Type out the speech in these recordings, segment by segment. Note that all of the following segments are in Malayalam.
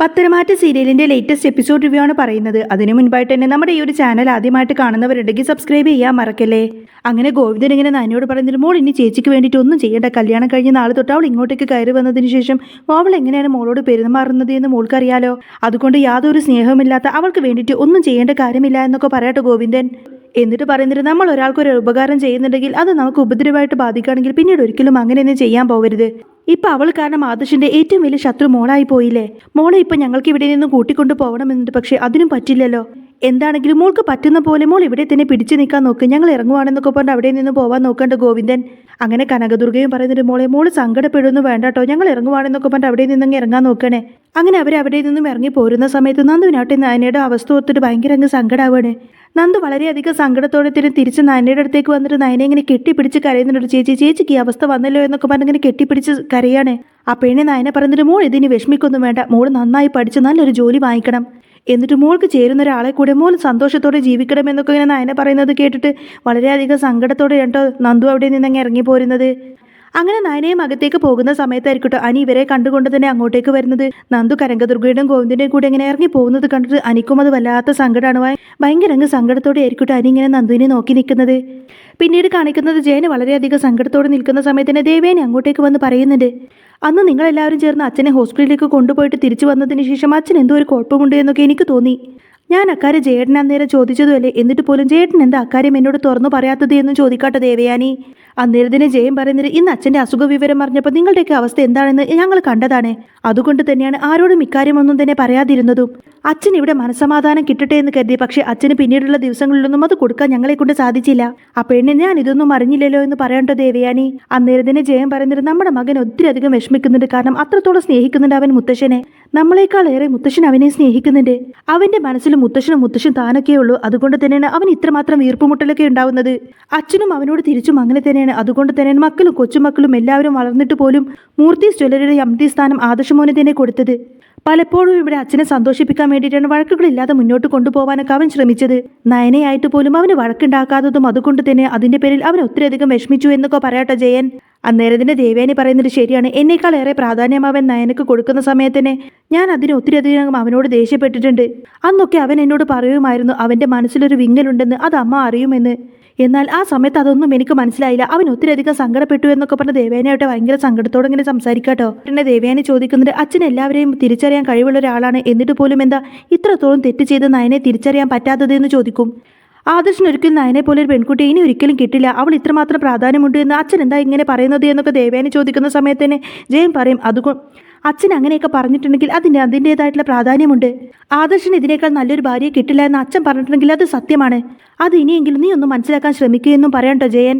പത്തരമാറ്റ സീരിയലിന്റെ ലേറ്റസ്റ്റ് എപ്പിസോഡ് റിവ്യൂ ആണ് പറയുന്നത്. അതിനു മുൻപായിട്ട് തന്നെ നമ്മുടെ ഈ ഒരു ചാനൽ ആദ്യമായിട്ട് കാണുന്നവരുണ്ടെങ്കിൽ സബ്സ്ക്രൈബ് ചെയ്യാൻ മറക്കല്ലേ? അങ്ങനെ ഗോവിന്ദൻ ഇങ്ങനെ നാനിയോട് പറയുന്നത് മോൾ ഇനി ചേച്ചിക്ക് വേണ്ടിയിട്ട് ഒന്നും ചെയ്യേണ്ട. കല്യാണം കഴിഞ്ഞ നാളെ തൊട്ട് അവൾ ഇങ്ങോട്ടേക്ക് കയറി വന്നതിന് ശേഷം അവൾ എങ്ങനെയാണ് മോളോട് പെരുമാറുന്നത് എന്ന് മോൾക്കറിയാലോ? അതുകൊണ്ട് യാതൊരു സ്നേഹമില്ലാത്ത അവൾക്ക് വേണ്ടിയിട്ട് ഒന്നും ചെയ്യേണ്ട കാര്യമില്ല എന്നൊക്കെ പറയട്ടെ ഗോവിന്ദൻ. എന്നിട്ട് പറയുന്നത് നമ്മൾ ഒരാൾക്കൊരു ഉപകാരം ചെയ്യുന്നുണ്ടെങ്കിൽ അത് നമുക്ക് ഉപദ്രവമായിട്ട് ബാധിക്കുകയാണെങ്കിൽ പിന്നീട് ഒരിക്കലും അങ്ങനെയൊന്നും ചെയ്യാൻ പോകരുത്. ഇപ്പൊ അവൾ കാരണം ആദർശിന്റെ ഏറ്റവും വലിയ ശത്രു മോളായി പോയില്ലേ? മോളെ ഇപ്പൊ ഞങ്ങൾക്ക് ഇവിടെ നിന്ന് കൂട്ടിക്കൊണ്ടു പോകണമെന്നുണ്ട് പക്ഷെ അതിനും പറ്റില്ലല്ലോ. എന്താണെങ്കിലും മോൾക്ക് പറ്റുന്ന പോലെ മോൾ ഇവിടെ തന്നെ പിടിച്ചു നിൽക്കാൻ നോക്ക്. ഞങ്ങൾ ഇറങ്ങുവാണെന്നൊക്കെ പറഞ്ഞ് അവിടെ നിന്ന് പോവാൻ നോക്കണ്ട ഗോവിന്ദൻ. അങ്ങനെ കനകദുർഗയും പറയുന്നൊരു മോളെ മോൾ സങ്കടപ്പെടുന്നു വേണ്ട കേട്ടോ ഞങ്ങൾ ഇറങ്ങുവാണെന്നൊക്കെ പറഞ്ഞിട്ട് അവിടെ നിന്നങ്ങ് ഇറങ്ങാൻ നോക്കണേ. അങ്ങനെ അവർ അവിടെ നിന്നും ഇറങ്ങി പോരുന്ന സമയത്ത് നന്ദുവിനാട്ടെ നായനയുടെ അവസ്ഥ ഓർത്തിട്ട് ഭയങ്കര അങ്ങ് സങ്കടാവാണ്. നന്ദു വളരെയധികം സങ്കടത്തോടെ തന്നെ തിരിച്ച് നയനയുടെ അടുത്തേക്ക് വന്നിട്ട് നയനെ ഇങ്ങനെ കെട്ടിപ്പിടിച്ച് കരയുന്നുണ്ട്. ചേച്ചി ചേച്ചിക്ക് ഈ അവസ്ഥ വന്നല്ലോ എന്നൊക്കെ പറഞ്ഞ് ഇങ്ങനെ കെട്ടിപ്പിടിച്ച് കരയാണ്. ആ നയന പറഞ്ഞിട്ട് മോൾ ഇതിന് വിഷമിക്കൊന്നും വേണ്ട. മോൾ നന്നായി പഠിച്ച് നല്ലൊരു ജോലി വാങ്ങിക്കണം. എന്നിട്ട് മോൾക്ക് ചേരുന്ന ഒരാളെ കൂടെ മോൾ സന്തോഷത്തോടെ ജീവിക്കണം എന്നൊക്കെ ഇങ്ങനെ നയന പറയുന്നത് കേട്ടിട്ട് വളരെയധികം സങ്കടത്തോടെ കേട്ടോ നന്ദു അവിടെ നിന്നങ്ങ് ഇറങ്ങി പോരുന്നത്. അങ്ങനെ നയനയും അകത്തേക്ക് പോകുന്ന സമയത്തായിരിക്കട്ടോ അനി ഇവരെ കണ്ടുകൊണ്ട് തന്നെ അങ്ങോട്ടേക്ക് വരുന്നത്. നന്ദു കരങ്കദുർഗയുടെയും ഗോവിന്ദന്റെയും കൂടെ ഇങ്ങനെ ഇറങ്ങി പോകുന്നത് കണ്ടിട്ട് അനിക്കും അത് വല്ലാത്ത സങ്കടമാണ് ഭയങ്കര അങ്ങ് സങ്കടത്തോടെ ആയിരിക്കട്ടോ അനി ഇങ്ങനെ നന്ദുവിനെ നോക്കി നിൽക്കുന്നത്. പിന്നീട് കാണിക്കുന്നത് ജയന് വളരെയധികം സങ്കടത്തോടെ നിൽക്കുന്ന സമയത്ത് തന്നെ ദേവേനെ അങ്ങോട്ടേക്ക് വന്ന് പറയുന്നുണ്ട്. അന്ന് നിങ്ങളെല്ലാവരും ചേർന്ന് അച്ഛനെ ഹോസ്പിറ്റലിലേക്ക് കൊണ്ടുപോയിട്ട് തിരിച്ചു വന്നതിന് ശേഷം അച്ഛൻ എന്തോ ഒരു കുഴപ്പമുണ്ട് എന്നൊക്കെ എനിക്ക് തോന്നി. ഞാൻ അക്കാര്യം ജേട്ടൻ അന്നേരം ചോദിച്ചതുമല്ലേ എന്നിട്ട് പോലും ജേട്ടൻ എന്താ അക്കാര്യം എന്നോട് തുറന്നു പറയാത്തത് എന്നും ചോദിക്കാട്ടെ ദേവയാനി. അന്നേരത്തിന് ജയം പറയുന്നത് ഇന്ന് അച്ഛന്റെ അസുഖ വിവരം അറിഞ്ഞപ്പോൾ നിങ്ങളുടെയൊക്കെ അവസ്ഥ എന്താണെന്ന് ഞങ്ങൾ കണ്ടതാണ്. അതുകൊണ്ട് തന്നെയാണ് ആരോടും ഇക്കാര്യമൊന്നും തന്നെ പറയാതിരുന്നതും. അച്ഛൻ ഇവിടെ മനസമാധാനം കിട്ടട്ടെ എന്ന് കരുതി പക്ഷേ അച്ഛന് പിന്നീടുള്ള ദിവസങ്ങളിലൊന്നും അത് കൊടുക്കാൻ ഞങ്ങളെ കൊണ്ട് സാധിച്ചില്ല. ആ പെണ്ണിന് ഞാൻ ഇതൊന്നും അറിഞ്ഞില്ലല്ലോ എന്ന് പറയണ്ട ദേവയാനി? അന്നേരത്തിന് ജയം പറയുന്നത് നമ്മുടെ മകൻ ഒത്തിരി അധികം വിഷമിക്കുന്നുണ്ട്. കാരണം അത്രത്തോളം സ്നേഹിക്കുന്നുണ്ട് അവൻ മുത്തശ്ശനെ. നമ്മളെക്കാൾ ഏറെ മുത്തശ്ശൻ അവനെ സ്നേഹിക്കുന്നുണ്ട്. അവന്റെ മനസ്സിൽ മുത്തശ്ശനും മുത്തശ്ശൻ താനൊക്കെ ഉള്ളൂ. അതുകൊണ്ട് തന്നെയാണ് അവൻ ഇത്രമാത്രം വീർപ്പുമുട്ടലൊക്കെ ഉണ്ടാവുന്നത്. അച്ഛനും അവനോട് തിരിച്ചും അങ്ങനെ തന്നെയാണ്. അതുകൊണ്ട് തന്നെയാണ് മക്കളും കൊച്ചുമക്കളും എല്ലാവരും വളർന്നിട്ട് പോലും മൂർത്തി ജ്വല്ലറിയുടെ എം സ്ഥാനം ആദർശമോനെ തന്നെ കൊടുത്തത്. പലപ്പോഴും ഇവിടെ അച്ഛനെ സന്തോഷിപ്പിക്കാൻ വേണ്ടിയിട്ടാണ് വഴക്കുകളില്ലാതെ മുന്നോട്ട് കൊണ്ടുപോകാനൊക്കെ അവൻ ശ്രമിച്ചത്. നയനയായിട്ട് പോലും അവന് വഴക്കുണ്ടാക്കാത്തതും അതുകൊണ്ട് തന്നെ അതിന്റെ പേരിൽ അവൻ ഒത്തിരിയധികം വിഷമിച്ചു എന്നൊക്കെ പറയട്ടെ ജയൻ. അന്നേരത്തിന്റെ ദേവേനി പറയുന്നത് ശരിയാണ്. എന്നേക്കാൾ ഏറെ പ്രാധാന്യം അവൻ നയനക്ക് കൊടുക്കുന്ന സമയത്തന്നെ ഞാൻ അതിന് ഒത്തിരി അധികം അവനോട് ദേഷ്യപ്പെട്ടിട്ടുണ്ട്. അന്നൊക്കെ അവൻ എന്നോട് പറയുമായിരുന്നു അവന്റെ മനസ്സിലൊരു വിങ്ങലുണ്ടെന്ന് അത് അമ്മ അറിയുമെന്ന്. എന്നാൽ ആ സമയത്ത് അതൊന്നും എനിക്ക് മനസ്സിലായില്ല. അവൻ ഒത്തിരിയധികം സങ്കടപ്പെട്ടു എന്നൊക്കെ പറഞ്ഞ ദേവേനയായിട്ട് ഭയങ്കര സങ്കടത്തോടെ ഇങ്ങനെ സംസാരിക്കാട്ടോ പിന്നെ ദേവേനെ ചോദിക്കുന്നത് അച്ഛൻ എല്ലാവരെയും തിരിച്ചറിയാൻ കഴിവുള്ള ഒരാളാണ്. എന്നിട്ട് പോലും എന്താ ഇത്രത്തോളം തെറ്റ് ചെയ്ത് നയനെ തിരിച്ചറിയാൻ പറ്റാത്തത്? എന്ന് ചോദിക്കും. ആദർശന് ഒരിക്കലും നയനെ പോലെ ഒരു പെൺകുട്ടി ഇനി ഒരിക്കലും കിട്ടില്ല. അവൾ ഇത്രമാത്രം പ്രാധാന്യമുണ്ട് എന്ന് അച്ഛൻ എന്താ ഇങ്ങനെ പറയുന്നത് എന്നൊക്കെ ദേവേനെ ചോദിക്കുന്ന സമയത്ത് തന്നെ ജയൻ പറയും അതുകൊണ്ട് അച്ഛൻ അങ്ങനെയൊക്കെ പറഞ്ഞിട്ടുണ്ടെങ്കിൽ അതിന് അതിന്റെതായിട്ടുള്ള പ്രാധാന്യമുണ്ട്. ആദർശന് ഇതിനേക്കാൾ നല്ലൊരു ഭാര്യയെ കിട്ടില്ല എന്ന് അച്ഛൻ പറഞ്ഞിട്ടുണ്ടെങ്കിൽ അത് സത്യമാണ്. അത് ഇനിയെങ്കിലും നീ ഒന്ന് മനസ്സിലാക്കാൻ ശ്രമിക്കുകയെന്നും പറയണ്ടോ ജയൻ.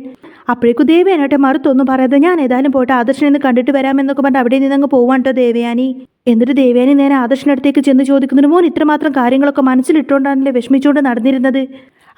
അപ്പോഴേക്കും ദേവയാനോട്ടെ മറുത്തൊന്നും പറയാതെ ഞാൻ ഏതായാലും പോയിട്ട് ആദർശനെ ഒന്ന് കണ്ടിട്ട് വരാമെന്നൊക്കെ പറഞ്ഞ് അവിടെ നിന്ന് നിന്നങ്ങ് പോവാണ്ടോ ദേവയാനി. എന്നിട്ട് ദേവയാനി നേരെ ആദർശനടുത്തേക്ക് ചെന്ന് ചോദിക്കുന്നതിന് മോൻ ഇത്രമാത്രം കാര്യങ്ങളൊക്കെ മനസ്സിലിട്ടുകൊണ്ടാണല്ലേ വിഷമിച്ചുകൊണ്ട് നടന്നിരുന്നത്.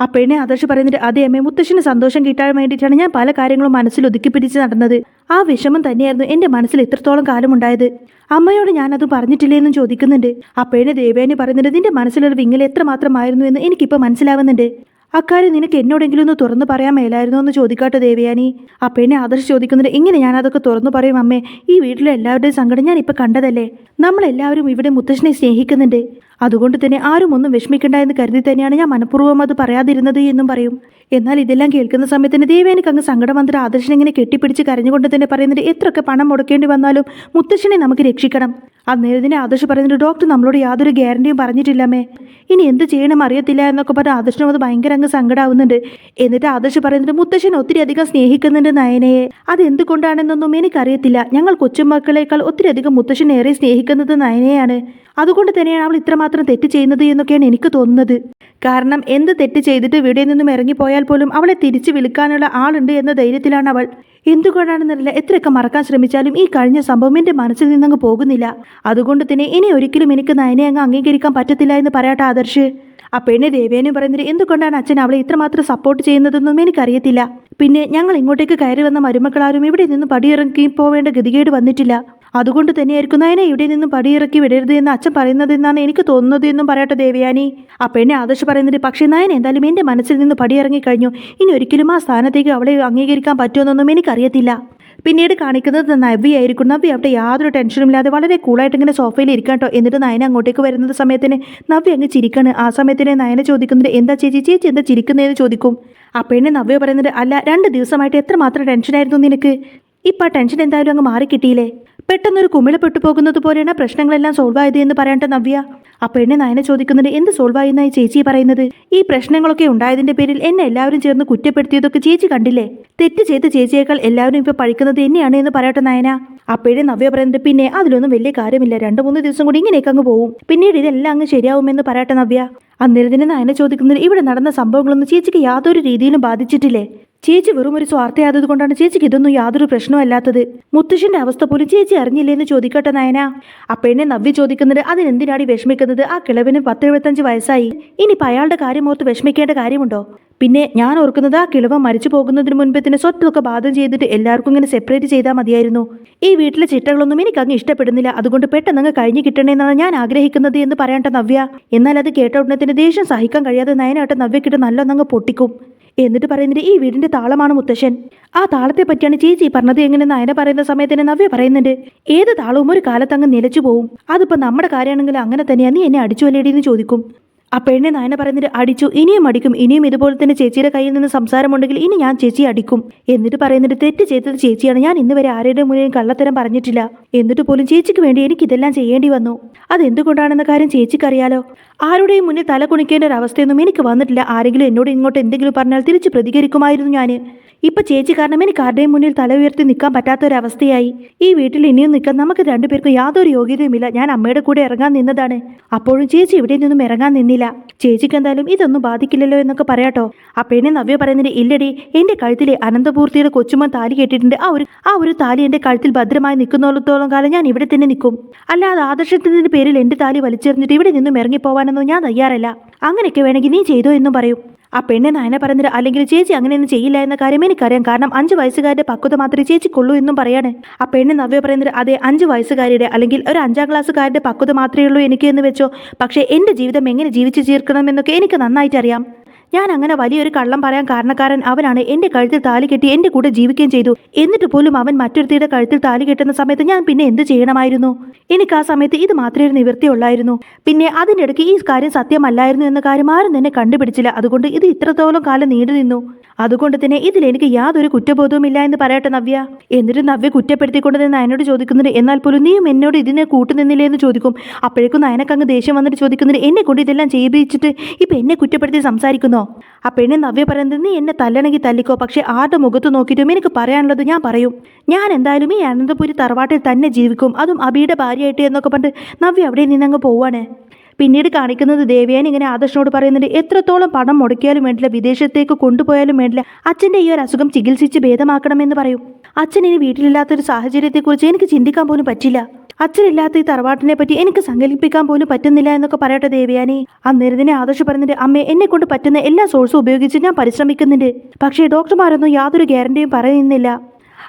ആ പെണ്ണെ ആദർശ് പറയുന്നുണ്ട് അതെ അമ്മേ മുത്തശ്ശിന് സന്തോഷം കിട്ടാൻ വേണ്ടിയിട്ടാണ് ഞാൻ പല കാര്യങ്ങളും മനസ്സിൽ ഒതുക്കി പിടിച്ച് നടന്നത്. ആ വിഷമം തന്നെയായിരുന്നു എന്റെ മനസ്സിൽ ഇത്രത്തോളം കാലമുണ്ടായത്. അമ്മയോട് ഞാനത് പറഞ്ഞിട്ടില്ലേ എന്നും ചോദിക്കുന്നുണ്ട്. ആ പെണ്ണ് ദേവേനെ പറയുന്നുണ്ട് നിന്റെ മനസ്സിലൊരു വിങ്ങൽ എത്രമാത്രമായിരുന്നു എന്ന് എനിക്കിപ്പോൾ മനസ്സിലാവുന്നുണ്ട്. അക്കാര്യം നിനക്ക് എന്നോടെങ്കിലും ഒന്ന് തുറന്നു പറയാൻ മേലായിരുന്നോ എന്ന് ചോദിക്കാട്ടെ ദേവയാനി. ആ പെണ്ണെ ആദർശ് ചോദിക്കുന്നുണ്ട് ഇങ്ങനെ ഞാൻ അതൊക്കെ തുറന്നു പറയും അമ്മേ? ഈ വീട്ടിലെ എല്ലാവരുടെയും സങ്കടം ഞാൻ ഇപ്പം കണ്ടതല്ലേ? നമ്മളെല്ലാവരും ഇവിടെ മുത്തശ്ശനെ സ്നേഹിക്കുന്നുണ്ട്. അതുകൊണ്ട് തന്നെ ആരും ഒന്നും വിഷമിക്കണ്ട എന്ന് കരുതി തന്നെയാണ് ഞാൻ മനഃപൂർവം അത് പറയാതിരുന്നത് എന്നും പറയും. എന്നാൽ ഇതെല്ലാം കേൾക്കുന്ന സമയത്തിന് ദേവേനക്ക് അങ്ങ് സങ്കടം വന്നിട്ട് ആദർശനെ ഇങ്ങനെ കെട്ടിപ്പിടിച്ച് കരഞ്ഞുകൊണ്ട് തന്നെ പറയുന്നുണ്ട് എത്രയൊക്കെ പണം മുടക്കേണ്ടി വന്നാലും മുത്തശ്ശനെ നമുക്ക് രക്ഷിക്കണം. അന്നേരത്തിന് ആദർശ് പറയുന്നുണ്ട് ഡോക്ടർ നമ്മളോട് യാതൊരു ഗ്യാരണ്ടിയും പറഞ്ഞിട്ടില്ലമ്മേ ഇനി എന്ത് ചെയ്യണം അറിയത്തില്ല എന്നൊക്കെ പറഞ്ഞ് ആദർശനും അത് ഭയങ്കര അങ്ങ് സങ്കടാവുന്നുണ്ട്. എന്നിട്ട് ആദർശ് പറയുന്നുണ്ട് മുത്തശ്ശൻ ഒത്തിരി അധികം സ്നേഹിക്കുന്നുണ്ട് നയനയെ അത് എന്തുകൊണ്ടാണെന്നൊന്നും എനിക്കറിയത്തില്ല. ഞങ്ങൾ കൊച്ചുമക്കളേക്കാൾ ഒത്തിരി അധികം മുത്തശ്ശനേറെ സ്നേഹിക്കുന്നത് നയനയാണ്. അതുകൊണ്ട് തന്നെയാണ് അവൾ ഇത്രമാത്രം തെറ്റ് ചെയ്യുന്നത് എന്നൊക്കെയാണ് എനിക്ക് തോന്നുന്നത്. കാരണം എന്ത് തെറ്റ് ചെയ്തിട്ട് ഇവിടെ നിന്നും ഇറങ്ങിപ്പോയാൽ പോലും അവളെ തിരിച്ചു വിളിക്കാനുള്ള ആളുണ്ട് എന്ന ധൈര്യത്തിലാണ് അവൾ. എന്തുകൊണ്ടാണെന്നറിയില്ല എത്രയൊക്കെ മറക്കാൻ ശ്രമിച്ചാലും ഈ കഴിഞ്ഞ സംഭവം എന്റെ മനസ്സിൽ നിന്നങ്ങ് പോകുന്നില്ല. അതുകൊണ്ട് തന്നെ ഇനി ഒരിക്കലും എനിക്ക് നയനെ അങ്ങ് അംഗീകരിക്കാൻ പറ്റത്തില്ല എന്ന് പറയട്ടെ ആദർശ്. ആ പെണ്ണ് ദേവേനും പറയുന്നത് എന്തുകൊണ്ടാണ് അച്ഛൻ അവളെ ഇത്രമാത്രം സപ്പോർട്ട് ചെയ്യുന്നതെന്നും എനിക്കറിയത്തില്ല. പിന്നെ ഞങ്ങൾ ഇങ്ങോട്ടേക്ക് കയറി വന്ന മരുമക്കളാരും ഇവിടെ നിന്ന് പടിയിറങ്ങി പോവേണ്ട ഗതികേട് വന്നിട്ടില്ല. അതുകൊണ്ട് തന്നെയായിരിക്കും നയനെ ഇവിടെ നിന്നും പടിയിറക്കി വിടരുത് എന്ന് അച്ഛൻ പറയുന്നത് പറയുന്നതെന്നാണ് എനിക്ക് തോന്നുന്നത് എന്നും പറയട്ടെ ദേവയാനി. ആ പെണ്ണെ ആദർശ് പറയുന്നത് പക്ഷേ നയൻ എന്തായാലും എന്റെ മനസ്സിൽ നിന്ന് പടിയിറങ്ങി കഴിഞ്ഞു. ഇനി ഒരിക്കലും ആ സ്ഥാനത്തേക്ക് അവളെ അംഗീകരിക്കാൻ പറ്റുമെന്നൊന്നും എനിക്കറിയത്തില്ല. പിന്നീട് കാണിക്കുന്നത് നവ്യായിരിക്കും നവ്യ അവിടെ യാതൊരു ടെൻഷനും ഇല്ലാതെ വളരെ കൂളായിട്ട് ഇങ്ങനെ സോഫയിൽ ഇരിക്കാം കേട്ടോ എന്നിട്ട് നയന അങ്ങോട്ടേക്ക് വരുന്ന സമയത്തിന് നവ്യ അങ്ങ് ചിരിക്കാണ്. ആ സമയത്തിന് നയന ചോദിക്കുന്നത് എന്താ ചേച്ചി ചേച്ചി എന്താ ചിരിക്കുന്നതെന്ന് ചോദിക്കും. ആ പെണ്ണെ നവ്യ പറയുന്നത് അല്ല രണ്ട് ദിവസമായിട്ട് എത്രമാത്രം ടെൻഷനായിരുന്നു നിനക്ക്? ഇപ്പം ആ ടെൻഷൻ എന്തായാലും അങ്ങ് മാറിക്കിട്ടിയില്ലേ? പെട്ടെന്നൊരു കുമിള പോകുന്നത് പോലെയാണ് പ്രശ്നങ്ങളെല്ലാം സോൾവ് ആയത് എന്ന് പറയണ്ട നവ്യ. അപ്പൊ എന്നെ നയന ചോദിക്കുന്നത് എന്ത് സോൾവ് ആയെന്നായി ചേച്ചി പറയുന്നത്? ഈ പ്രശ്നങ്ങളൊക്കെ ഉണ്ടായതിന്റെ പേരിൽ എന്നെ എല്ലാവരും ചേർന്ന് കുറ്റപ്പെടുത്തിയതൊക്കെ ചേച്ചി കണ്ടില്ലേ? തെറ്റ് ചെയ്ത ചേച്ചിയേക്കാൾ എല്ലാവരും ഇപ്പൊ പഴിക്കുന്നത് എന്നെയാണ് എന്ന് പറയട്ടെ നയന. അപ്പോഴേ നവ്യ പറയുന്നത് പിന്നെ അതിലൊന്നും വലിയ കാര്യമില്ല. രണ്ടു മൂന്ന് ദിവസം കൂടി ഇങ്ങനെയൊക്കെ അങ്ങ് പോവും. പിന്നീട് ഇതെല്ലാം അങ്ങ് ശരിയാവുമെന്ന് പറയട്ടെ നവ്യ. അന്നേരത്തിന് നയന ചോദിക്കുന്നത് ഇവിടെ നടന്ന സംഭവങ്ങളൊന്നും ചേച്ചിക്ക് യാതൊരു രീതിയിലും ബാധിച്ചിട്ടില്ലേ? ചേച്ചി വെറും ഒരു സ്വാർത്ഥയാതത് കൊണ്ടാണ് ചേച്ചിക്ക് ഇതൊന്നും യാതൊരു പ്രശ്നമല്ലാത്തത് മുത്തശ്ശന്റെ അവസ്ഥ പോലും ചേച്ചി അറിഞ്ഞില്ലേന്ന് ചോദിക്കട്ടെ നയന. അപ്പെണ്ണെ നവ്യ ചോദിക്കുന്നത് അതിനെന്തിനാടി വിഷമിക്കുന്നത്? ആ കിളവിന് പത്ത് എഴുപത്തഞ്ച് വയസ്സായി. ഇനിയിപ്പോൾ അയാളുടെ കാര്യം ഓർത്ത് വിഷമിക്കേണ്ട കാര്യമുണ്ടോ? പിന്നെ ഞാൻ ഓർക്കുന്നത് ആ കിളവ മരിച്ചു പോകുന്നതിന് മുൻപ് തന്നെ സ്വത്തൊക്കെ ബാധം ചെയ്തിട്ട് എല്ലാവർക്കും ഇങ്ങനെ സെപ്പറേറ്റ് ചെയ്താൽ മതിയായിരുന്നു. ഈ വീട്ടിലെ ചിട്ടകളൊന്നും എനിക്ക് അങ്ങ് ഇഷ്ടപ്പെടുന്നില്ല. അതുകൊണ്ട് പെട്ടെന്ന് അങ്ങ് കഴിഞ്ഞു കിട്ടണേന്നാണ് ഞാൻ ആഗ്രഹിക്കുന്നത് എന്ന് പറയണ്ട നവ്യ. എന്നാൽ അത് കേട്ട ഉടനെ തന്നെ ദേഷ്യം സഹിക്കാൻ കഴിയാതെ നയനായിട്ട് നവ്യക്കിട്ട് നല്ലൊന്നങ്ങ് പൊട്ടിക്കും. എന്നിട്ട് പറയുന്നത് ഈ വീടിന്റെ താളമാണ് മുത്തശ്ശൻ. ആ താളത്തെ പറ്റിയാണ് ചേച്ചി പറഞ്ഞത് എങ്ങനെ? നയന പറയുന്ന സമയത്തിന് നവ്യ പറയുന്നുണ്ട്. ഏത് താളവും ഒരു കാലത്ത് അങ്ങ് നിലച്ചു പോവും. അതിപ്പോ നമ്മുടെ കാര്യമാണെങ്കിൽ അങ്ങനെ തന്നെയാണ് നീ എന്നെ അടിച്ചു അല്ലേടി എന്ന് ചോദിക്കും. ആ പെണ്ണെ നയന പറയുന്നത് അടിച്ചു ഇനിയും അടിക്കും ഇനിയും ഇതുപോലെ തന്നെ ചേച്ചിയുടെ കയ്യിൽ നിന്ന് സംസാരമുണ്ടെങ്കിൽ ഇനി ഞാൻ ചേച്ചി അടിക്കും. എന്നിട്ട് പറയുന്നത് തെറ്റ് ചെയ്തത് ചേച്ചിയാണ്. ഞാൻ ഇന്ന് വരെ ആരുടെ മുന്നിൽ കള്ളത്തരം പറഞ്ഞിട്ടില്ല. എന്നിട്ട് പോലും ചേച്ചിക്ക് വേണ്ടി എനിക്ക് ഇതെല്ലാം ചെയ്യേണ്ടി വന്നു. അതെന്തുകൊണ്ടാണെന്ന കാര്യം ചേച്ചിക്കറിയാലോ? ആരുടെയും മുന്നിൽ തല കുണിക്കേണ്ട ഒരു അവസ്ഥയൊന്നും എനിക്ക് വന്നിട്ടില്ല. ആരെങ്കിലും എന്നോട് ഇങ്ങോട്ട് എന്തെങ്കിലും പറഞ്ഞാൽ തിരിച്ച് പ്രതികരിക്കുമായിരുന്നു ഞാൻ ഇപ്പൊ ചേച്ചി കാരണം എനിക്ക് ആരുടെയും മുന്നിൽ തല ഉയർത്തി നിൽക്കാൻ പറ്റാത്ത ഒരു അവസ്ഥയായി. ഈ വീട്ടിൽ ഇനിയും നിൽക്കാൻ നമുക്ക് രണ്ടുപേർക്കും യാതൊരു യോഗ്യതയുമില്ല. ഞാൻ അമ്മയുടെ കൂടെ ഇറങ്ങാൻ നിന്നതാണ്. അപ്പോഴും ചേച്ചി ഇവിടെ നിന്നും ഇറങ്ങാൻ നിന്നില്ല. ചേച്ചിക്ക് എന്തായാലും ഇതൊന്നും ബാധിക്കില്ലല്ലോ എന്നൊക്കെ പറയാട്ടോ. ആ പെണ്ണെ നവ്യ പറയുന്നതിന് ഇല്ലടി. എന്റെ കഴുത്തിലെ അനന്തപൂർത്തിയുടെ കൊച്ചുമോൻ താലി കെട്ടിയിട്ടുണ്ട്. ആ ഒരു ആ ഒരു താലി എന്റെ കഴുത്തിൽ ഭദ്രമായി നിൽക്കുന്നിടത്തോളം കാലം ഞാൻ ഇവിടെ തന്നെ നിൽക്കും. അല്ലാതെ ആദർശത്തിന്റെ പേരിൽ എന്റെ താലി വലിച്ചെറിഞ്ഞിട്ട് ഇവിടെ നിന്നും ഇറങ്ങിപ്പോവാനൊന്നും ഞാൻ തയ്യാറല്ല. അങ്ങനെയൊക്കെ വേണമെങ്കിൽ നീ ചെയ്തോ എന്നും പറയും. ആ പെണ്ണ് നയന പറഞ്ഞത് അല്ലെങ്കിൽ ചേച്ചി അങ്ങനെയൊന്നും ചെയ്യില്ല എന്ന കാര്യം എനിക്കറിയാം. കാരണം അഞ്ച് വയസ്സുകാരുടെ പക്വത മാത്രമേ ചേച്ചിക്കുള്ളൂ എന്നും പറയാണ്. ആ പെണ്ണ് നവ്യ പറയുന്നത് അതെ അഞ്ച് വയസ്സുകാരുടെ അല്ലെങ്കിൽ ഒരു അഞ്ചാം ക്ലാസ്സുകാരുടെ പക്വത മാത്രമേ ഉള്ളൂ എനിക്ക് എന്ന് വെച്ചോ. പക്ഷേ എന്റെ ജീവിതം എങ്ങനെ ജീവിച്ചു തീർക്കണമെന്നൊക്കെ എനിക്ക് നന്നായിട്ട് അറിയാം ഞാൻ അങ്ങനെ വലിയൊരു കള്ളം പറയാൻ കാരണക്കാരൻ അവനാണ് എന്റെ കഴുത്തിൽ താലി കെട്ടി എന്റെ കൂടെ ജീവിക്കുകയും ചെയ്തു. എന്നിട്ട് പോലും അവൻ മറ്റൊരുത്തിയുടെ കഴുത്തിൽ താലി കെട്ടുന്ന സമയത്ത് ഞാൻ പിന്നെ എന്ത് ചെയ്യണമായിരുന്നു? എനിക്ക് ആ സമയത്ത് ഇത് മാത്രമേ ഒരു നിവൃത്തിയുള്ളായിരുന്നു പിന്നെ അതിനിടയ്ക്ക് ഈ കാര്യം സത്യമല്ലായിരുന്നു എന്ന കാര്യം ആരും തന്നെ കണ്ടുപിടിച്ചില്ല. അതുകൊണ്ട് ഇത് ഇത്രത്തോളം കാലം നീണ്ടു നിന്നു അതുകൊണ്ട് തന്നെ ഇതിൽ എനിക്ക് യാതൊരു കുറ്റബോധവും ഇല്ല എന്ന് പറയട്ടെ നവ്യ. എന്നിട്ട് നവ്യ കുറ്റപ്പെടുത്തിക്കൊണ്ട് തന്നെ നയനോട് ചോദിക്കുന്നുണ്ട്. എന്നാൽ പോലും നീയും എന്നോട് ഇതിനെ കൂട്ടുനിന്നില്ലേ എന്ന് ചോദിക്കും. അപ്പോഴേക്കും നയനക്കങ്ങ് ദേഷ്യം വന്നിട്ട് ചോദിക്കുന്നുണ്ട്. എന്നെ കൊണ്ട് ഇതെല്ലാം ചെയ്യിപ്പിച്ചിട്ട് ഇപ്പം എന്നെ കുറ്റപ്പെടുത്തി സംസാരിക്കുന്നോ? ആ പെണ്ണെ നവ്യ പറയുന്നത് നീ എന്നെ തല്ലണമെങ്കിൽ തല്ലിക്കോ. പക്ഷേ ആരുടെ മുഖത്ത് നോക്കിയിട്ടും എനിക്ക് പറയാനുള്ളത് ഞാൻ പറയും. ഞാൻ എന്തായാലും ഈ അനന്തപുരി തറവാട്ടിൽ തന്നെ ജീവിക്കും. അതും അബിയുടെ ഭാര്യയായിട്ട് എന്നൊക്കെ പറഞ്ഞിട്ട് നവ്യ അവിടെ നിന്നങ്ങ് പോവാണ്. പിന്നീട് കാണിക്കുന്നത് ദേവയാനി ഇങ്ങനെ ആദർശനോട് പറയുന്നുണ്ട് എത്രത്തോളം പണം മുടക്കിയാലും വേണ്ടില്ല വിദേശത്തേക്ക് കൊണ്ടുപോയാലും വേണ്ടില്ല. അച്ഛന്റെ ഈ ഒരു അസുഖം ചികിത്സിച്ച് ഭേദമാക്കണമെന്ന് പറയും. അച്ഛൻ ഇനി വീട്ടിലില്ലാത്തൊരു സാഹചര്യത്തെക്കുറിച്ച് എനിക്ക് ചിന്തിക്കാൻ പോലും പറ്റില്ല. അച്ഛനില്ലാത്ത ഈ തറവാട്ടിനെ പറ്റി എനിക്ക് സങ്കല്പിക്കാൻ പോലും പറ്റുന്നില്ല എന്നൊക്കെ പറയട്ടെ ദേവയാനി. അന്നേരത്തിനെ ആദർശ് പറഞ്ഞിട്ട് അമ്മ എന്നെ കൊണ്ട് പറ്റുന്ന എല്ലാ സോഴ്സും ഉപയോഗിച്ച് ഞാൻ പരിശ്രമിക്കുന്നുണ്ട്. പക്ഷേ ഡോക്ടർമാരൊന്നും യാതൊരു ഗ്യാരണ്ടിയും പറയുന്നില്ല.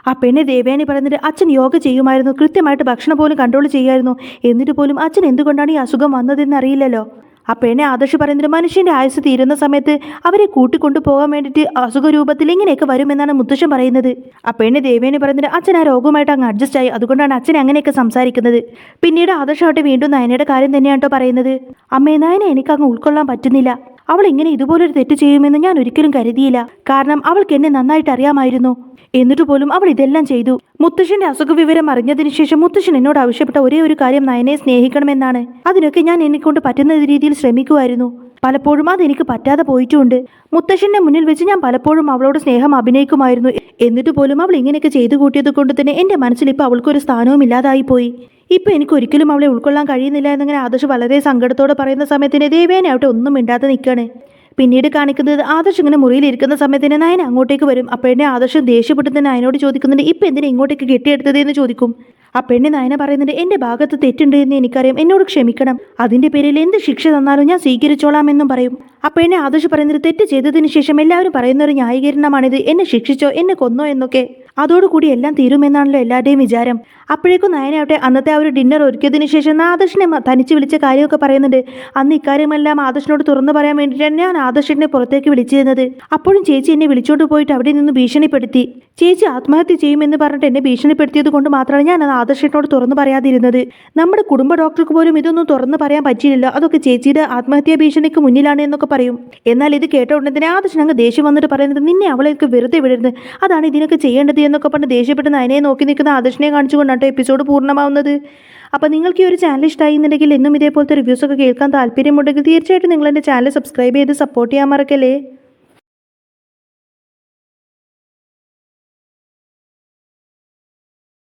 ആ പെണ്ണ് ദേവയാനി പറയുന്നത് അച്ഛൻ യോഗ ചെയ്യുമായിരുന്നു കൃത്യമായിട്ട് ഭക്ഷണം പോലും കൺട്രോൾ ചെയ്യുമായിരുന്നു എന്നിട്ട് പോലും അച്ഛൻ എന്തുകൊണ്ടാണ് ഈ അസുഖം വന്നതെന്ന് അറിയില്ലല്ലോ. ആ പെണ്ണെ ആദർശ് പറയുന്നത് മനുഷ്യന്റെ ആയുസ് തീരുന്ന സമയത്ത് അവരെ കൂട്ടിക്കൊണ്ടു പോകാൻ വേണ്ടിയിട്ട് അസുഖ രൂപത്തിൽ ഇങ്ങനെയൊക്കെ വരുമെന്നാണ് മുത്തശ്ശൻ പറയുന്നത്. ആ പെണ്ണ് ദേവേനെ പറയുന്നത് അച്ഛൻ ആ രോഗവുമായിട്ട് അങ്ങ് അഡ്ജസ്റ്റ് ആയി. അതുകൊണ്ടാണ് അച്ഛൻ അങ്ങനെയൊക്കെ സംസാരിക്കുന്നത്. പിന്നീട് ആദർശമായിട്ട് വീണ്ടും നയനയുടെ കാര്യം തന്നെയാണ് കേട്ടോ പറയുന്നത്. അമ്മേ നയനെ എനിക്ക് അങ്ങ് ഉൾക്കൊള്ളാൻ പറ്റുന്നില്ല. അവൾ ഇങ്ങനെ ഇതുപോലൊരു തെറ്റ് ചെയ്യുമെന്ന് ഞാൻ ഒരിക്കലും കരുതിയില്ല. കാരണം അവൾക്ക് എന്നെ നന്നായിട്ട് അറിയാമായിരുന്നു. എന്നിട്ട് പോലും അവൾ ഇതെല്ലാം ചെയ്തു. മുത്തശ്ശന്റെ അസുഖ വിവരം അറിഞ്ഞതിന് ശേഷം മുത്തശ്ശൻ എന്നോട് ആവശ്യപ്പെട്ട ഒരേ ഒരു കാര്യം നയനെ സ്നേഹിക്കണമെന്നാണ്. അതിനൊക്കെ ഞാൻ എന്നെക്കൊണ്ട് പറ്റുന്ന രീതിയിൽ ശ്രമിക്കുമായിരുന്നു. പലപ്പോഴും അതെനിക്ക് പറ്റാതെ പോയിട്ടുണ്ട്. മുത്തശ്ശന്റെ മുന്നിൽ വെച്ച് ഞാൻ പലപ്പോഴും അവളോട് സ്നേഹം അഭിനയിക്കുമായിരുന്നു. എന്നിട്ട് പോലും അവൾ ഇങ്ങനെയൊക്കെ ചെയ്തു കൂട്ടിയത് കൊണ്ട് തന്നെ എന്റെ മനസ്സിൽ ഇപ്പോൾ അവൾക്കൊരു സ്ഥാനവും ഇല്ലാതായി പോയി ഇപ്പൊ എനിക്ക് ഒരിക്കലും അവളെ ഉൾക്കൊള്ളാൻ കഴിയുന്നില്ല എന്നിങ്ങനെ ആദർശ് വളരെ സങ്കടത്തോടെ പറയുന്ന സമയത്തിന് ദേവേനെ അവിടെ ഒന്നും മിണ്ടാതെ നിൽക്കുകയാണ് പിന്നീട് കാണിക്കുന്നത് ആദർശ് ഇങ്ങനെ മുറിയിൽ ഇരിക്കുന്ന സമയത്തിന് നയൻ അങ്ങോട്ടേക്ക് വരും. അപ്പോഴേ ആദർശ് ദേഷ്യപ്പെട്ട് തന്നെ നയനോട് ചോദിക്കുന്നുണ്ട് ഇപ്പം എന്തിനാ ഇങ്ങോട്ടേക്ക് കെട്ടിയെടുത്തത്? എന്ന് ചോദിക്കും. ആ പെണ്ണ് നയന പറയുന്നുണ്ട് എന്റെ ഭാഗത്ത് തെറ്റുണ്ട് എന്ന് എനിക്കറിയാം. എന്നോട് ക്ഷമിക്കണം. അതിന്റെ പേരിൽ എന്ത് ശിക്ഷ തന്നാലും ഞാൻ സ്വീകരിച്ചോളാം എന്നും പറയും. ആ പെണ്ണെ ആദർശ് പറയുന്നത് തെറ്റ് ചെയ്തതിന് ശേഷം എല്ലാവരും പറയുന്ന ഒരു ന്യായീകരണമാണിത്. എന്നെ ശിക്ഷിച്ചോ? എന്നെ കൊന്നോ? എന്നൊക്കെ. അതോടുകൂടി എല്ലാം തീരുമെന്നാണല്ലോ എല്ലാവരുടെയും വിചാരം. അപ്പോഴേക്കും നയനാവട്ടെ അന്നത്തെ ആ ഒരു ഡിന്നർ ഒരുക്കിയതിനു ശേഷം ആദർശിനെ തനിച്ച് വിളിച്ച കാര്യമൊക്കെ പറയുന്നുണ്ട്. അന്ന് ഇക്കാര്യമെല്ലാം ആദർശിനോട് തുറന്നു പറയാൻ വേണ്ടിയിട്ടാണ് ഞാൻ ആദർശിനെ പുറത്തേക്ക് വിളിച്ചിരുന്നത്. അപ്പോഴും ചേച്ചി എന്നെ വിളിച്ചോണ്ട് പോയിട്ട് അവിടെ നിന്ന് ഭീഷണിപ്പെടുത്തി. ചേച്ചി ആത്മഹത്യ ചെയ്യുമെന്ന് പറഞ്ഞിട്ട് എന്നെ ഭീഷണിപ്പെടുത്തിയത് കൊണ്ട് മാത്രമാണ് ഞാൻ അത് തുറന്നു പറയാതിരുന്നത്. നമ്മുടെ കുടുംബ ഡോക്ടർക്ക് പോലും ഇതൊന്നും തുറന്നു പറയാൻ പറ്റിയില്ല. അതൊക്കെ ചേച്ചിയുടെ ആത്മഹത്യാ ഭീഷണിക്ക് മുന്നിലാണ് എന്നൊക്കെ പറയും. എന്നാൽ ഇത് കേട്ട ഉടനെ തന്നെ ആദർശൻ അങ്ങ് ദേഷ്യം വന്നിട്ട് പറയുന്നത് നിന്നെ അവളെയൊക്കെ വെറുതെ വിടരുത്. അതാണ് ഇതിനൊക്കെ ചെയ്യേണ്ടത് എന്നൊക്കെ പറഞ്ഞ് ദേഷ്യപ്പെട്ട് നയനയെ നോക്കി നിൽക്കുന്ന ആദർശനെ കാണിച്ചുകൊണ്ടാണ് എപ്പിസോഡ് പൂർണമാവുന്നത്. അപ്പോൾ നിങ്ങൾക്ക് ഈ ഒരു ചാനൽ ഇഷ്ടമായി എന്നുണ്ടെങ്കിൽ എന്നും ഇതേപോലത്തെ റിവ്യൂസൊക്കെ കേൾക്കാൻ താല്പര്യമുണ്ടെങ്കിൽ തീർച്ചയായിട്ടും നിങ്ങൾ എന്റെ ചാനൽ സബ്സ്ക്രൈബ് ചെയ്ത് സപ്പോർട്ട് ചെയ്യാൻ മറക്കല്ലേ?